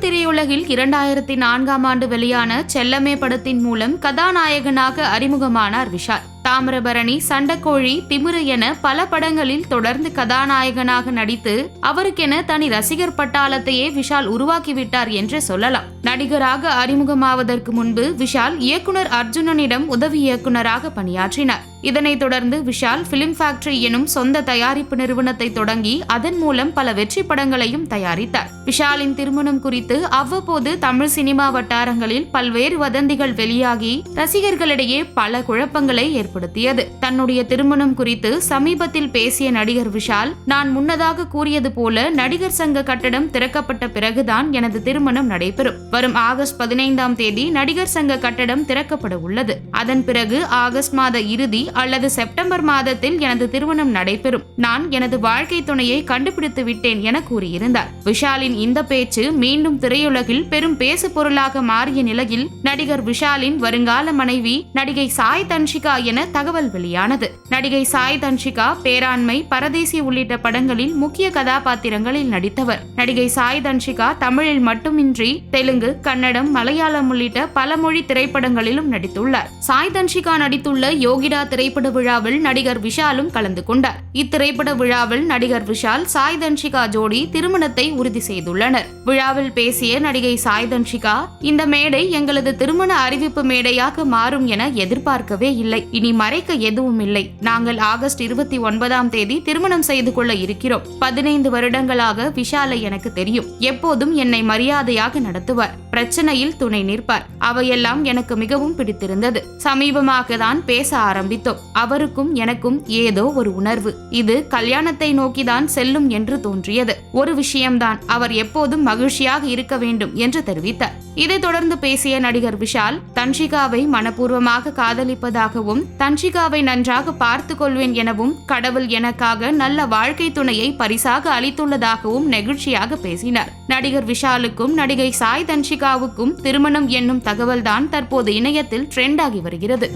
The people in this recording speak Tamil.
தமிழ் திரையுலகில் இரண்டாயிரத்தி நான்காம் ஆண்டு வெளியான செல்லமே படத்தின் மூலம் கதாநாயகனாக அறிமுகமானார் விஷால். தாமிரபரணி சண்டக்கோழி திமிரு என பல படங்களில் தொடர்ந்து கதாநாயகனாக நடித்து அவருக்கென தனி ரசிகர் பட்டாளத்தையே விஷால் உருவாக்கிவிட்டார் என்று சொல்லலாம். நடிகராக அறிமுகமாவதற்கு முன்பு விஷால் இயக்குனர் அர்ஜுனனிடம் உதவி இயக்குனராக பணியாற்றினார். இதனைத் தொடர்ந்து விஷால் பிலிம் ஃபேக்டரி எனும் சொந்த தயாரிப்பு நிறுவனத்தை தொடங்கி அதன் மூலம் பல வெற்றி படங்களையும் தயாரித்தார். விஷாலின் திருமணம் குறித்து அவ்வப்போது தமிழ் சினிமா வட்டாரங்களில் பல்வேறு வதந்திகள் வெளியாகி ரசிகர்களிடையே பல குழப்பங்களை ஏற்படுத்தியது. தன்னுடைய திருமணம் குறித்து சமீபத்தில் பேசிய நடிகர் விஷால் நான் முன்னதாக கூறியது போல நடிகர் சங்க கட்டடம் திறக்கப்பட்ட பிறகுதான் எனது திருமணம் நடைபெறும். வரும் ஆகஸ்ட் பதினைந்தாம் தேதி நடிகர் சங்க கட்டடம் திறக்கப்பட உள்ளது. அதன் பிறகு ஆகஸ்ட் மாத இறுதி அல்லது செப்டம்பர் மாதத்தில் எனது திருமணம் நடைபெறும். நான் எனது வாழ்க்கை துணையை கண்டுபிடித்து விட்டேன் என கூறியிருந்தார். விஷாலின் இந்த பேச்சு மீண்டும் திரையுலகில் பெரும் பேசு பொருளாக மாறிய நிலையில் நடிகர் விஷாலின் வருங்கால மனைவி நடிகை சாய் தன்ஷிகா என தகவல் வெளியானது. நடிகை சாய் தன்ஷிகா பேராண்மை பரதேசி உள்ளிட்ட படங்களில் முக்கிய கதாபாத்திரங்களில் நடித்தவர். நடிகை சாய் தன்ஷிகா தமிழில் மட்டுமின்றி தெலுங்கு கன்னடம் மலையாளம் உள்ளிட்ட பல மொழி திரைப்படங்களிலும் நடித்துள்ளார். சாய் தன்ஷிகா நடித்துள்ள யோகிடா திரைப்பட விழாவில் நடிகர் விஷாலும் கலந்து கொண்டார். இத்திரைப்பட விழாவில் நடிகர் விஷால் சாய் தன்ஷிகா ஜோடி திருமணத்தை உறுதி செய்துள்ளனர். விழாவில் பேசிய நடிகை சாய் தன்ஷிகா இந்த மேடை எங்களது திருமண அறிவிப்பு மேடையாக மாறும் என எதிர்பார்க்கவே இல்லை. இனி மறைக்க எதுவும் இல்லை. நாங்கள் ஆகஸ்ட் இருபத்தி ஒன்பதாம் தேதி திருமணம் செய்து கொள்ள இருக்கிறோம். பதினைந்து வருடங்களாக விஷாலை எனக்கு தெரியும். எப்போதும் என்னை மரியாதையாக நடத்துவார். பிரச்சனையில் துணை நிற்பார். அவையெல்லாம் எனக்கு மிகவும் பிடித்திருந்தது. சமீபமாக தான் பேச ஆரம்பித்தோம். அவருக்கும் எனக்கும் ஏதோ ஒரு உணர்வு. இது கல்யாணத்தை நோக்கிதான் செல்லும் என்று தோன்றியது. ஒரு விஷயம்தான். அவர் எப்போதும் மகிழ்ச்சியாக இருக்க வேண்டும் என்று தெரிவித்தார். இதைத் தொடர்ந்து பேசிய நடிகர் விஷால் தன்ஷிகாவை மனப்பூர்வமாக காதலிப்பதாகவும் தன்ஷிகாவை நன்றாக பார்த்து கொள்வேன் எனவும் கடவுள் எனக்காக நல்ல வாழ்க்கை துணையை பரிசாக அளித்துள்ளதாகவும் நெகிழ்ச்சியாக பேசினார். நடிகர் விஷாலுக்கும் நடிகை சாய் தன்ஷிகாவுக்கும் திருமணம் என்னும் தகவல்தான் தற்போது இணையத்தில் ட்ரெண்ட் ஆகி வருகிறது.